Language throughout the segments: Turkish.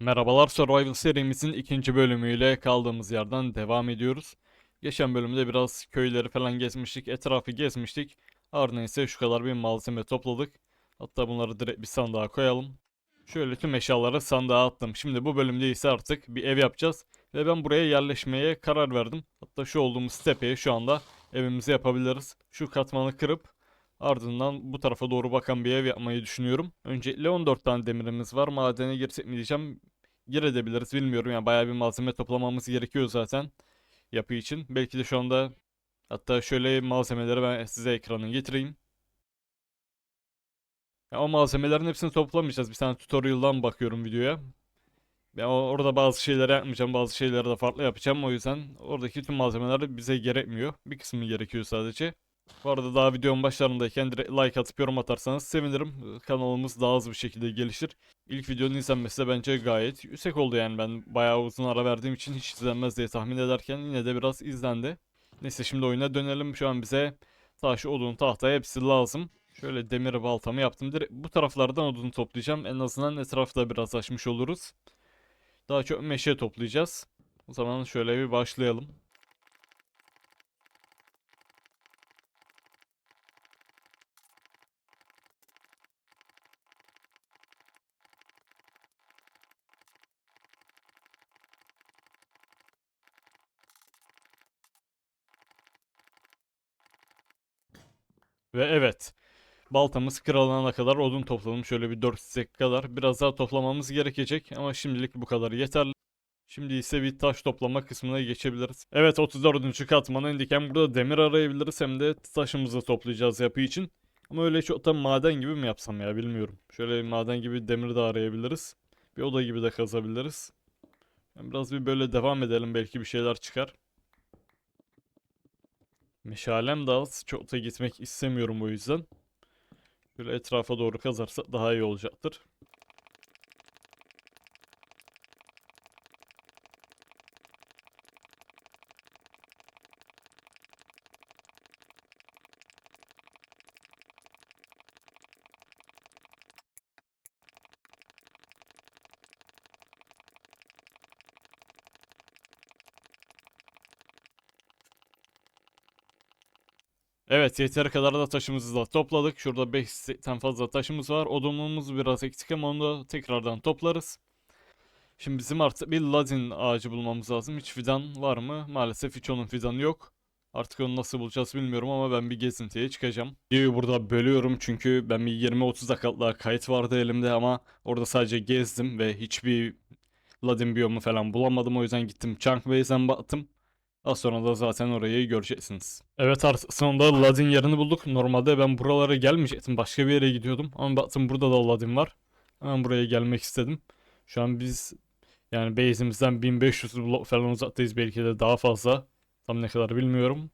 Merhabalar Survival serimizin ikinci bölümüyle kaldığımız yerden devam ediyoruz. Geçen bölümde biraz köyleri falan gezmiştik, etrafı gezmiştik. Ardından ise şu kadar bir malzeme topladık. Hatta bunları direkt bir sandığa koyalım. Şöyle tüm eşyaları sandığa attım. Şimdi bu bölümde ise artık bir ev yapacağız. Ve ben buraya yerleşmeye karar verdim. Hatta şu olduğumuz tepeye şu anda evimizi yapabiliriz. Şu katmanı kırıp Ardından bu tarafa doğru bakan bir ev yapmayı düşünüyorum. Öncelikle 14 tane demirimiz var. Madene girsek mi diyeceğim. Girebiliriz bilmiyorum. Yani bayağı bir malzeme toplamamız gerekiyor zaten yapı için. Belki de şu anda hatta şöyle malzemeleri ben size ekranı getireyim. Ya o malzemelerin hepsini toplamayacağız. Bir tane tutorial'dan bakıyorum videoya. Ben orada bazı şeyleri yapmayacağım, bazı şeyleri de farklı yapacağım. O yüzden oradaki tüm malzemeler bize gerekmiyor. Bir kısmı gerekiyor sadece. Bu arada daha videonun başlarındayken direkt like atıp yorum atarsanız sevinirim. Kanalımız daha hızlı bir şekilde gelişir. İlk videonun izlenmesi de bence gayet yüksek oldu yani ben bayağı uzun ara verdiğim için hiç izlenmez diye tahmin ederken yine de biraz izlendi. Neyse şimdi oyuna dönelim. Şu an bize taş, odun, tahta hepsi lazım. Şöyle demir baltamı yaptım. Direkt bu taraflardan odun toplayacağım. En azından etrafta biraz açmış oluruz. Daha çok meşe toplayacağız. O zaman şöyle bir başlayalım. Ve evet. Baltamız kırılana kadar odun topladım. Şöyle bir 4 stek kadar. Biraz daha toplamamız gerekecek ama şimdilik bu kadar yeterli. Şimdi ise bir taş toplama kısmına geçebiliriz. Evet 34. katmana indik. Hem burada demir arayabiliriz hem de taşımızı toplayacağız yapı için. Ama öyle çok da maden gibi mi yapsam ya bilmiyorum. Şöyle maden gibi demir de arayabiliriz. Bir oda gibi de kazabiliriz. Biraz bir böyle devam edelim belki bir şeyler çıkar. Meşalem de az. Çok da gitmek istemiyorum o yüzden. Şöyle etrafa doğru kazarsak daha iyi olacaktır. Evet yeteri kadar da taşımızı da topladık. Şurada 5'ten fazla taşımız var. Odunluğumuz biraz eksik ama onu da tekrardan toplarız. Şimdi bizim artık bir ladin ağacı bulmamız lazım. Hiç fidan var mı? Maalesef hiç onun fidanı yok. Artık onu nasıl bulacağız bilmiyorum ama ben bir gezintiye çıkacağım. Videoyu burada bölüyorum çünkü ben bir 20-30 dakikalık kayıt vardı elimde ama orada sadece gezdim ve hiçbir ladin biyomu falan bulamadım. O yüzden gittim Chunk Base'den baktım. Az sonra da zaten orayı göreceksiniz. Evet artık sonunda Ladin yerini bulduk. Normalde ben buralara gelmeyecektim. Başka bir yere gidiyordum. Ama baktım burada da Ladin var. Hemen buraya gelmek istedim. Şu an biz yani base'imizden 1500 blok falan uzaktayız. Belki de daha fazla. Tam ne kadar bilmiyorum.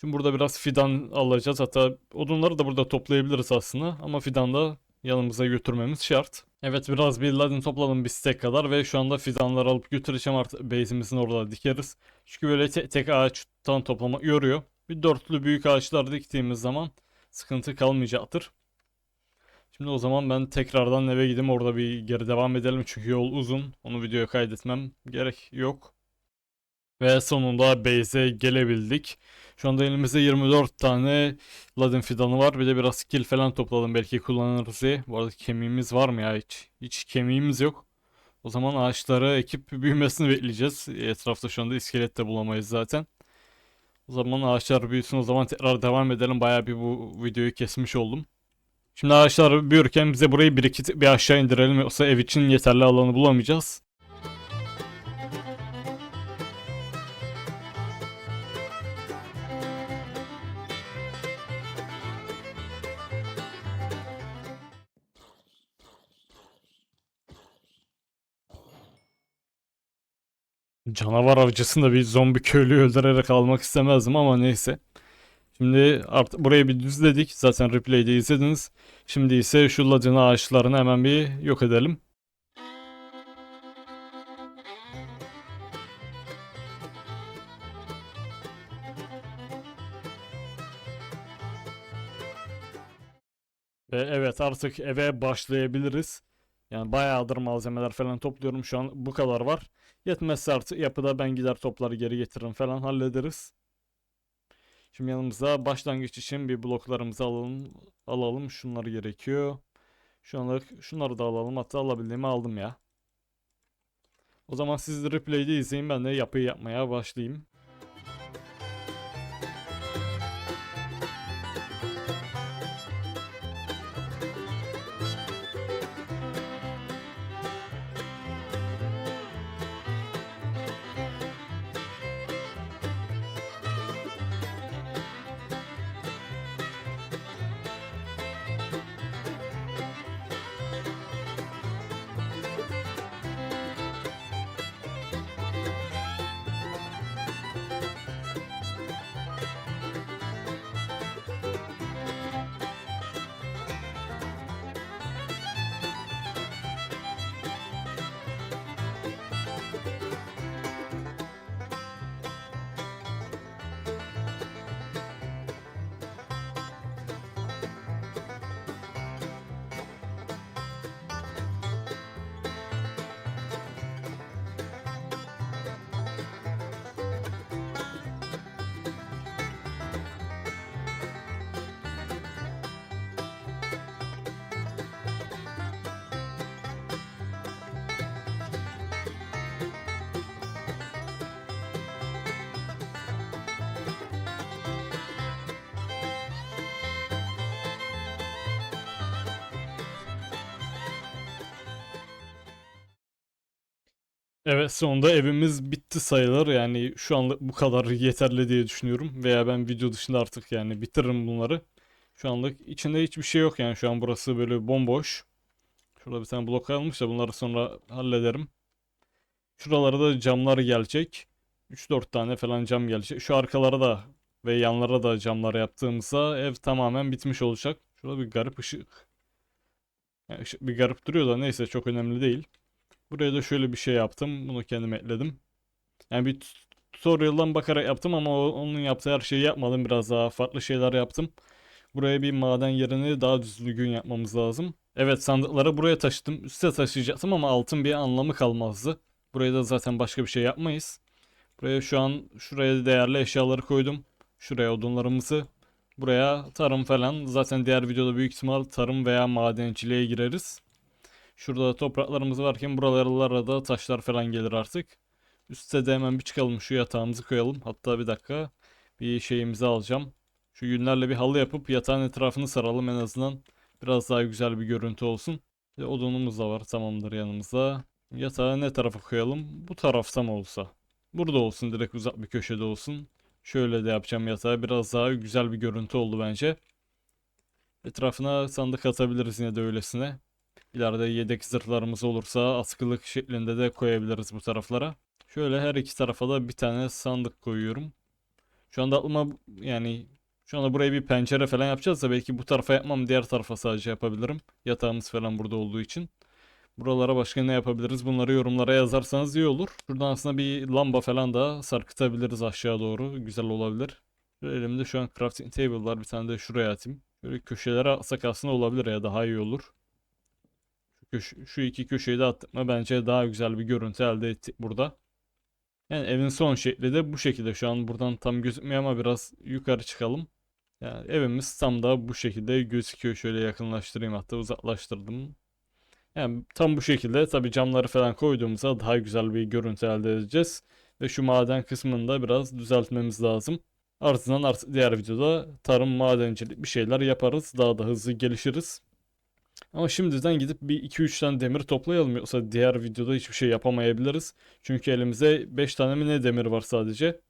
Şimdi burada biraz fidan alacağız. Hatta odunları da burada toplayabiliriz aslında. Ama fidan da yanımıza götürmemiz şart. Evet biraz bir ladin topladım bir stek kadar ve şu anda fidanları alıp götüreceğim artık base'imizin orada dikeriz. Çünkü böyle tek, tek ağaçtan toplamak yoruyor. Bir dörtlü büyük ağaçlar diktiğimiz zaman sıkıntı kalmayacaktır. Şimdi o zaman ben tekrardan eve gideyim orada bir geri devam edelim çünkü yol uzun. Onu videoya kaydetmem gerek yok. Ve sonunda base'e gelebildik. Şu anda elimizde 24 tane ladin fidanı var. Bir de biraz skill falan topladım belki kullanırız diye. Bu arada kemiğimiz var mı ya hiç? Hiç kemiğimiz yok. O zaman ağaçları ekip büyümesini bekleyeceğiz. Etrafta şu anda iskelet de bulamayız zaten. O zaman ağaçlar büyüsün o zaman tekrar devam edelim. Bayağı bir bu videoyu kesmiş oldum. Şimdi ağaçlar büyürken bize burayı bir iki bir aşağı indirelim yoksa ev için yeterli alanı bulamayacağız. Canavar avcısında bir zombi köylüyü öldürerek almak istemezdim ama neyse. Şimdi artık burayı bir düzledik. Zaten replay'de izlediniz. Şimdi ise şu ladin ağaçlarını hemen bir yok edelim. Ve evet artık eve başlayabiliriz. Yani bayağıdır malzemeler falan topluyorum. Şu an bu kadar var. Yetmezse artık yapıda ben gider topları geri getiririm falan hallederiz. Şimdi yanımıza başlangıç için bir bloklarımızı alalım. Alalım. Şunlar gerekiyor. Şu anlık şunları da alalım. Hatta alabildiğimi aldım ya. O zaman siz de replay'de izleyin. Ben de yapıyı yapmaya başlayayım. Evet sonunda evimiz bitti sayılır. Yani şu anlık bu kadar yeterli diye düşünüyorum. Veya ben video dışında artık yani bitiririm bunları. Şu anlık içinde hiçbir şey yok yani şu an burası böyle bomboş. Şurada bir tane blok almış da bunları sonra hallederim. Şuralara da camlar gelecek. 3-4 tane falan cam gelecek. Şu arkalara da ve yanlara da camlar yaptığımızda ev tamamen bitmiş olacak. Şurada bir garip ışık. Yani ışık bir garip duruyor da neyse çok önemli değil. Buraya da şöyle bir şey yaptım. Bunu kendim ekledim. Yani bir tut- tutorial'dan bakarak yaptım ama onun yaptığı her şeyi yapmadım. Biraz daha farklı şeyler yaptım. Buraya bir maden yerini daha düzgün yapmamız lazım. Evet sandıkları buraya taşıdım. Üste taşıyacaktım ama altın bir anlamı kalmazdı. Buraya da zaten başka bir şey yapmayız. Buraya şu an şuraya değerli eşyaları koydum. Şuraya odunlarımızı. Buraya tarım falan. Zaten diğer videoda büyük ihtimal tarım veya madenciliğe gireriz. Şurada topraklarımız varken buralara da taşlar falan gelir artık. Üste de hemen bir çıkalım şu yatağımızı koyalım. Hatta bir dakika bir şeyimizi alacağım. Şu günlerle bir halı yapıp yatağın etrafını saralım en azından. Biraz daha güzel bir görüntü olsun. De odunumuz da var tamamdır yanımızda. Yatağı ne tarafa koyalım? Bu tarafta mı olsa? Burada olsun direkt uzak bir köşede olsun. Şöyle de yapacağım yatağı. Biraz daha güzel bir görüntü oldu bence. Etrafına sandık atabiliriz yine de öylesine. İleride yedek zırhlarımız olursa askılık şeklinde de koyabiliriz bu taraflara. Şöyle her iki tarafa da bir tane sandık koyuyorum. Şu anda aklıma yani şu anda buraya bir pencere falan yapacağız da belki bu tarafa yapmam diğer tarafa sadece yapabilirim. Yatağımız falan burada olduğu için. Buralara başka ne yapabiliriz bunları yorumlara yazarsanız iyi olur. Şuradan aslında bir lamba falan da sarkıtabiliriz aşağı doğru. Güzel olabilir. Elimde şu an crafting table var. Bir tane de şuraya atayım. Böyle köşelere atsak aslında olabilir ya daha iyi olur. Köş- şu iki köşeyi de attık mı bence daha güzel bir görüntü elde ettik burada. Yani evin son şekli de bu şekilde. Şu an buradan tam gözükmüyor ama biraz yukarı çıkalım. Yani evimiz tam da bu şekilde gözüküyor. Şöyle yakınlaştırayım hatta uzaklaştırdım. Yani tam bu şekilde tabii camları falan koyduğumuzda daha güzel bir görüntü elde edeceğiz. Ve şu maden kısmını da biraz düzeltmemiz lazım. Ardından artık diğer videoda tarım madencilik bir şeyler yaparız. Daha da hızlı gelişiriz. Ama şimdiden gidip bir 2-3 tane demir toplayalım yoksa diğer videoda hiçbir şey yapamayabiliriz. Çünkü elimizde 5 tane mi ne demir var sadece.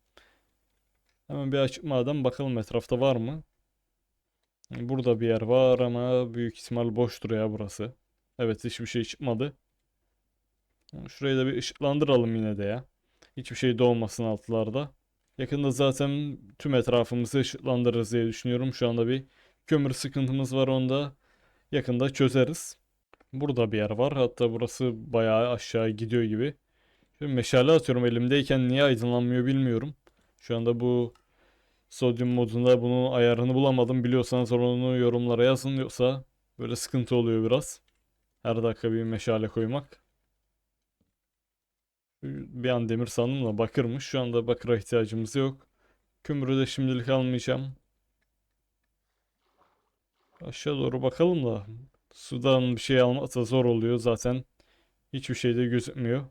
Hemen bir açık maden bakalım etrafta var mı? Burada bir yer var ama büyük ihtimal boştur ya burası. Evet hiçbir şey çıkmadı. Şurayı da bir ışıklandıralım yine de ya. Hiçbir şey de olmasın altlarda. Yakında zaten tüm etrafımızı ışıklandırırız diye düşünüyorum. Şu anda bir kömür sıkıntımız var onda yakında çözeriz. Burada bir yer var. Hatta burası bayağı aşağı gidiyor gibi. Şimdi meşale atıyorum elimdeyken niye aydınlanmıyor bilmiyorum. Şu anda bu sodyum modunda bunun ayarını bulamadım. Biliyorsanız onu yorumlara yazın yoksa böyle sıkıntı oluyor biraz. Her dakika bir meşale koymak. Bir an demir sandım da bakırmış. Şu anda bakıra ihtiyacımız yok. Kömürü de şimdilik almayacağım. Aşağı doğru bakalım da sudan bir şey almak da zor oluyor zaten. Hiçbir şey de gözükmüyor.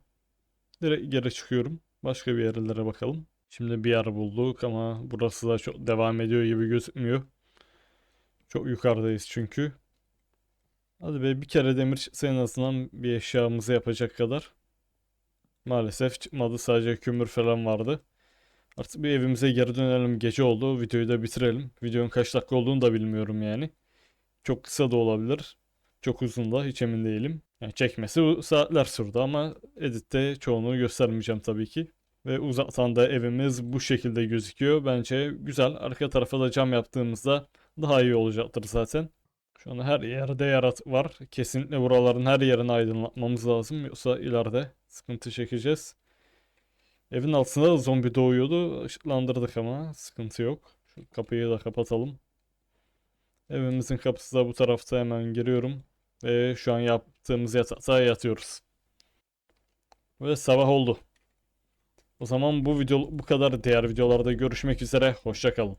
Direkt geri çıkıyorum. Başka bir yerlere bakalım. Şimdi bir yer bulduk ama burası da çok devam ediyor gibi gözükmüyor. Çok yukarıdayız çünkü. Hadi be bir kere demir çıksa en azından bir eşyamızı yapacak kadar. Maalesef çıkmadı. Sadece kömür falan vardı. Artık bir evimize geri dönelim. Gece oldu. Videoyu da bitirelim. Videonun kaç dakika olduğunu da bilmiyorum yani. Çok kısa da olabilir. Çok uzun da hiç emin değilim. Yani çekmesi saatler sürdü ama editte çoğunu göstermeyeceğim tabii ki. Ve uzaktan da evimiz bu şekilde gözüküyor. Bence güzel. Arka tarafa da cam yaptığımızda daha iyi olacaktır zaten. Şu an her yerde yarat var. Kesinlikle buraların her yerini aydınlatmamız lazım. Yoksa ileride sıkıntı çekeceğiz. Evin altında da zombi doğuyordu. Işıklandırdık ama sıkıntı yok. Şu kapıyı da kapatalım. Evimizin kapısı da bu tarafta hemen giriyorum. Ve şu an yaptığımız yatakta yatıyoruz. Ve sabah oldu. O zaman bu video bu kadar. Diğer videolarda görüşmek üzere. Hoşça kalın.